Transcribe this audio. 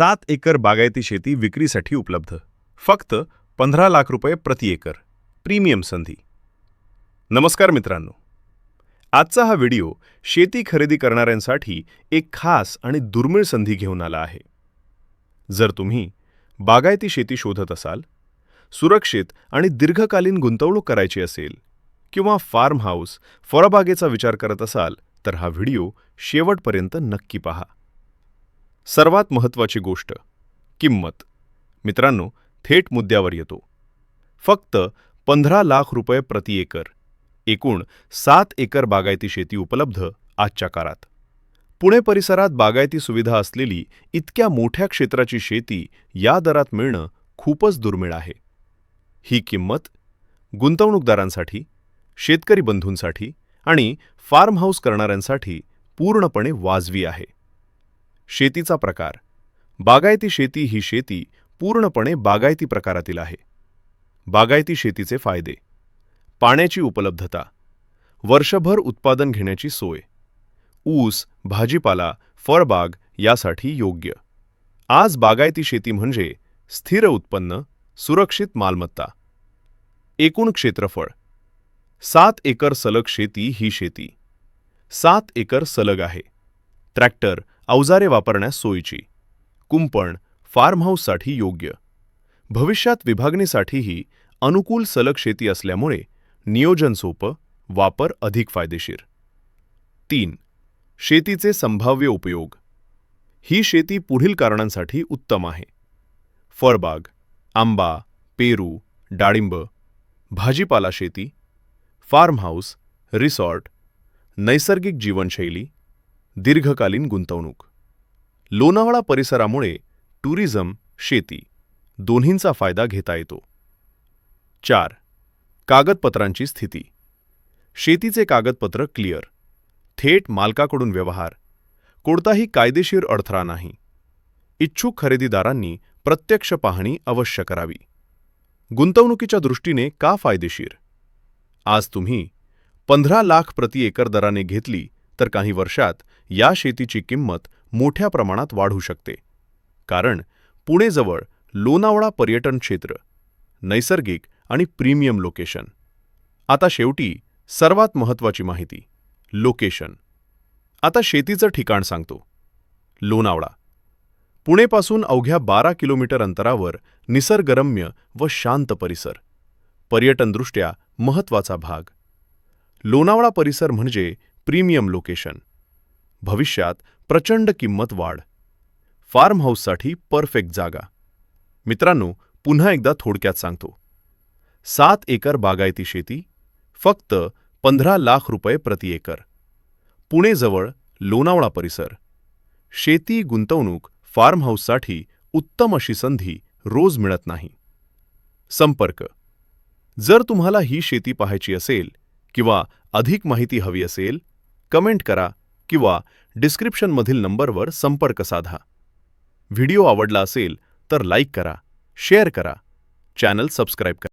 सात एकर बागायती शेती विक्रीसाठी उपलब्ध. फक्त पंधरा लाख रुपये प्रति एकर. प्रीमियम संधी. नमस्कार मित्रांनो. आजचा हा व्हिडिओ शेती खरेदी करणाऱ्यांसाठी एक खास आणि दुर्मिळ संधी घेऊन आला आहे. जर तुम्ही बागायती शेती शोधत असाल सुरक्षित आणि दीर्घकालीन गुंतवणूक करायची असेल किंवा फार्म हाऊस फळबागेचा विचार करत असाल तर हा व्हिडिओ शेवटपर्यंत नक्की पहा. सर्वात महत्त्वाची गोष्ट किंमत. मित्रांनो थेट मुद्द्यावर येतो. फक्त पंधरा लाख रुपये प्रति एकर एकूण सात एकर बागायती शेती उपलब्ध आजच्या काळात. पुणे परिसरात बागायती सुविधा असलेली इतक्या मोठ्या क्षेत्राची शेती या दरात मिळणं खूपच दुर्मिळ आहे. ही किंमत गुंतवणूकदारांसाठी शेतकरी बंधूंसाठी आणि फार्म हाऊस करणाऱ्यांसाठी पूर्णपणे वाजवी आहे. शेतीचा प्रकार. बागायती शेती ही शेती पूर्णपणे बागायती प्रकारातील आहे. बागायती शेतीचे फायदे. पाण्याची उपलब्धता. वर्षभर उत्पादन घेण्याची सोय. ऊस भाजीपाला फळबाग यासाठी योग्य. आज बागायती शेती म्हणजे स्थिर उत्पन्न सुरक्षित मालमत्ता. एकूण क्षेत्रफळ. सात एकर सलग शेती ही शेती. सात एकर सलग आहे. ट्रॅक्टर अवजारे वापरण्यास सोयीची. कुंपण फार्म हाऊससाठी योग्य. भविष्यात विभागणीसाठीही अनुकूल सलग शेती असल्यामुळे नियोजन सोपं वापर अधिक फायदेशीर. तीन शेतीचे संभाव्य उपयोग. ही शेती पुढील कारणांसाठी उत्तम आहे. फळबाग आंबा पेरू डाळिंब भाजीपाला शेती फार्म हाऊस रिसॉर्ट नैसर्गिक जीवनशैली दीर्घकालीन गुंतवणूक. लोणावळा परिसरामुळे टुरिझम शेती दोन्हींचा फायदा घेता येतो. चार. कागदपत्रांची स्थिती. शेतीचे कागदपत्र क्लिअर. थेट मालकाकडून व्यवहार. कोणताही कायदेशीर अडथळा नाही. इच्छुक खरेदीदारांनी प्रत्यक्ष पाहणी अवश्य करावी. गुंतवणुकीच्या दृष्टीने का फायदेशीर? आज तुम्ही पंधरा लाख प्रति एकर दराने घेतली तर काही वर्षात या शेतीची किंमत मोठ्या प्रमाणात वाढू शकते. कारण पुणेजवळ लोणावळा पर्यटन क्षेत्र नैसर्गिक आणि प्रीमियम लोकेशन. आता शेवटी सर्वात महत्त्वाची माहिती लोकेशन. आता शेतीचं ठिकाण सांगतो. लोणावळा. पुणेपासून अवघ्या बारा किलोमीटर अंतरावर निसर्गरम्य व शांत परिसर. पर्यटनदृष्ट्या महत्त्वाचा भाग. लोणावळा परिसर म्हणजे प्रीमियम लोकेशन. भविष्यात प्रचंड किंमत वाढ. फार्म हाऊससाठी परफेक्ट जागा. मित्रांनो पुन्हा एकदा थोडक्यात सांगतो. सात एकर बागायती शेती फक्त पंधरा लाख रुपये प्रति एकर. पुणेजवळ लोणावळा परिसर. शेती गुंतवणूक फार्म हाऊससाठी उत्तम अशी संधी रोज मिळत नाही. संपर्क. जर तुम्हाला ही शेती पाहायची असेल किंवा अधिक माहिती हवी असेल कमेंट करा किंवा डिस्क्रिप्शनमधील नंबरवर संपर्क साधा. व्हिडिओ आवडला असेल तर लाईक करा शेअर करा. चॅनल सबस्क्राईब करा.